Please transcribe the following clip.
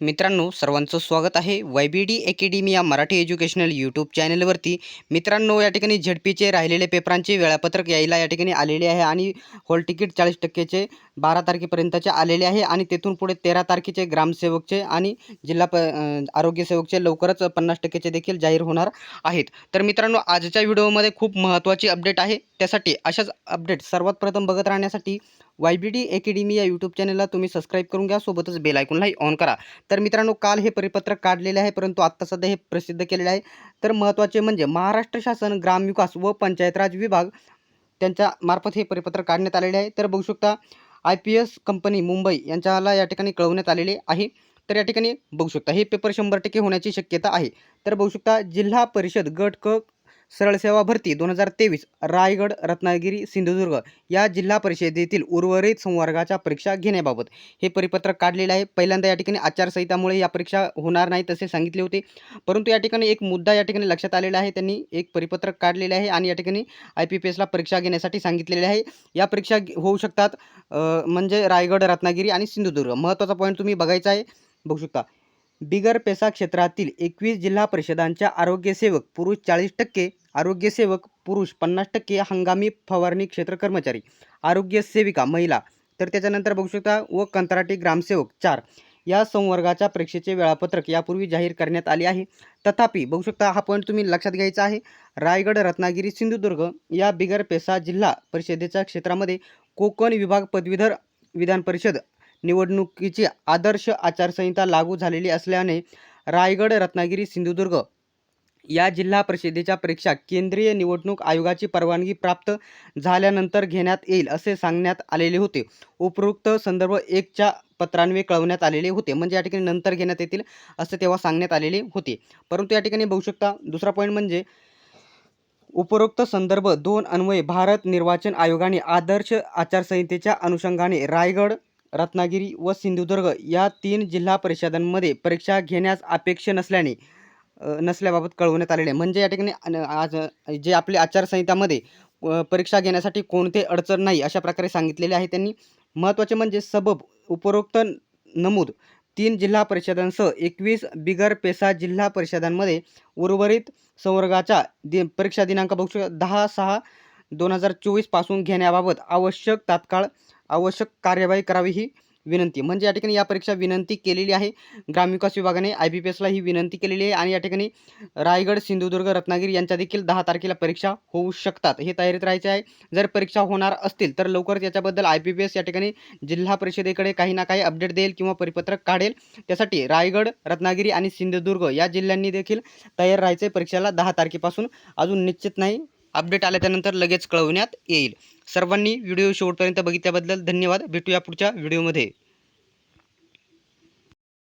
मित्रांनो सर्वांचं स्वागत आहे वाय बी डी अकॅडमी या मराठी एज्युकेशनल यूट्यूब चॅनलवरती. मित्रांनो या ठिकाणी झडपीचे राहिलेले पेपरांचे वेळापत्रक यायला या ठिकाणी आलेले आहे आणि हॉल तिकीट चाळीस टक्केचे बारा तारखेपर्यंतचे आलेले आहे आणि तेथून पुढे तेरा तारखेचे ग्रामसेवकचे आणि जिल्हा प आरोग्यसेवकचे लवकरच पन्नास टक्केचे देखील जाहीर होणार आहेत. तर मित्रांनो आजच्या व्हिडिओमध्ये खूप महत्त्वाची अपडेट आहे. त्यासाठी अशाच अपडेट सर्वात प्रथम बघत राहण्यासाठी वाय बी डी अकॅडमी या यूट्यूब चॅनलला तुम्ही सबस्क्राईब करून घ्या. सोबतच बेल आयकॉनलाही ऑन करा. तर मित्रांनो काल हे परिपत्रक काढलेले आहे परंतु आत्ता सध्या हे प्रसिद्ध केलेले आहे. तर महत्त्वाचे म्हणजे महाराष्ट्र शासन ग्रामविकास व पंचायत राज विभाग त्यांच्या मार्फत हे परिपत्रक काढण्यात आलेले आहे. तर बघू शकता I P S company Mumbai यांच्याला या ठिकाणी कळवण्यात आलेले आहे. तर या ठिकाणी बघू शकता हे पेपर शंभर टक्के होण्याची शक्यता आहे. तर बघू शकता जिल्हा परिषद गट क सरळ सेवा भरती दोन हजार तेवीस रायगड रत्नागिरी सिंधुदुर्ग या जिल्हा परिषदेतील उर्वरित संवर्गाच्या परीक्षा घेण्याबाबत. हे परिपत्रक काढलेले आहे. पहिल्यांदा या ठिकाणी आचारसंहितामुळे या परीक्षा होणार नाही तसे सांगितले होते. परंतु या ठिकाणी एक मुद्दा या ठिकाणी लक्षात आलेला आहे. त्यांनी एक परिपत्रक काढलेले आहे आणि या ठिकाणी आय पी पी एसला परीक्षा घेण्यासाठी सांगितलेले आहे. या परीक्षा घे- होऊ शकतात म्हणजे रायगड रत्नागिरी आणि सिंधुदुर्ग. महत्त्वाचा पॉईंट तुम्ही बघायचा आहे. बघू शकता. बिगर पेसा क्षेत्रातील एकवीस जिल्हा परिषदांच्या आरोग्यसेवक पुरुष चाळीस टक्के आरोग्यसेवक पुरुष पन्नास टक्के हंगामी फवारणी क्षेत्र कर्मचारी. आरोग्य सेविका महिला. तर त्याच्यानंतर बघू शकता व कंत्राटी ग्रामसेवक चार. या संवर्गाच्या परीक्षेचे वेळापत्रक यापूर्वी जाहीर करण्यात आले आहे. तथापि बघू शकता हा पॉईंट तुम्ही लक्षात घ्यायचा आहे. रायगड रत्नागिरी सिंधुदुर्ग या बिगर पेसा जिल्हा परिषदेच्या क्षेत्रामध्ये कोकण विभाग पदवीधर विधान परिषद निवडणुकीची आदर्श आचारसंहिता लागू झालेली असल्याने रायगड रत्नागिरी सिंधुदुर्ग या जिल्हा परिषदेच्या परीक्षा केंद्रीय निवडणूक आयोगाची परवानगी प्राप्त झाल्यानंतर घेण्यात येईल असे सांगण्यात आलेले होते. उपरोक्त संदर्भ एकच्या पत्रान्वे कळवण्यात आलेले होते. म्हणजे या ठिकाणी नंतर घेण्यात येतील असे तेव्हा सांगण्यात आलेले होते. परंतु या ठिकाणी बघू शकता दुसरा पॉईंट म्हणजे उपरोक्त संदर्भ दोन अन्वये भारत निर्वाचन आयोगाने आदर्श आचारसंहितेच्या अनुषंगाने रायगड रत्नागिरी व सिंधुदुर्ग या तीन जिल्हा परिषदांमध्ये परीक्षा घेण्यास अपेक्ष नसल्याने नसल्याबाबत कळवण्यात आलेले आहे. म्हणजे या ठिकाणी आज जे आपले आचारसंहितामध्ये परीक्षा घेण्यासाठी कोणते अडचण नाही अशा प्रकारे सांगितलेले आहे त्यांनी. महत्त्वाचे म्हणजे सबब उपरोक्त नमूद तीन जिल्हा परिषदांसह एकवीस बिगर पेसा जिल्हा परिषदांमध्ये उर्वरित संवर्गाच्या दि परीक्षा दिनांक बघू शकतो. दहा सहा दोन हजार चोवीसपासून घेण्याबाबत आवश्यक तात्काळ आवश्यक कार्यवाही करावी ही विनंती. म्हणजे या ठिकाणी या परीक्षा विनंती केलेली आहे. ग्रामविकास विभागाने आय बी पी एसला ही विनंती केलेली आहे आणि या ठिकाणी रायगड सिंधुदुर्ग रत्नागिरी यांच्या देखील दहा तारखेला परीक्षा होऊ शकतात. हे तयारीत राहायचे आहे. जर परीक्षा होणार असतील तर लवकरच याच्याबद्दल आय बी पी एस या ठिकाणी जिल्हा परिषदेकडे काही ना काही अपडेट देईल किंवा परिपत्रक काढेल. त्यासाठी रायगड रत्नागिरी आणि सिंधुदुर्ग या जिल्ह्यांनी देखील तयार राहायचे परीक्षेला दहा तारखेपासून अजून निश्चित नाही. अपडेट आल्याच्यानंतर लगेच कळवण्यात येईल. सर्वांनी व्हिडिओ शेवटपर्यंत बघितल्याबद्दल धन्यवाद. भेटूया पुढच्या व्हिडिओमध्ये.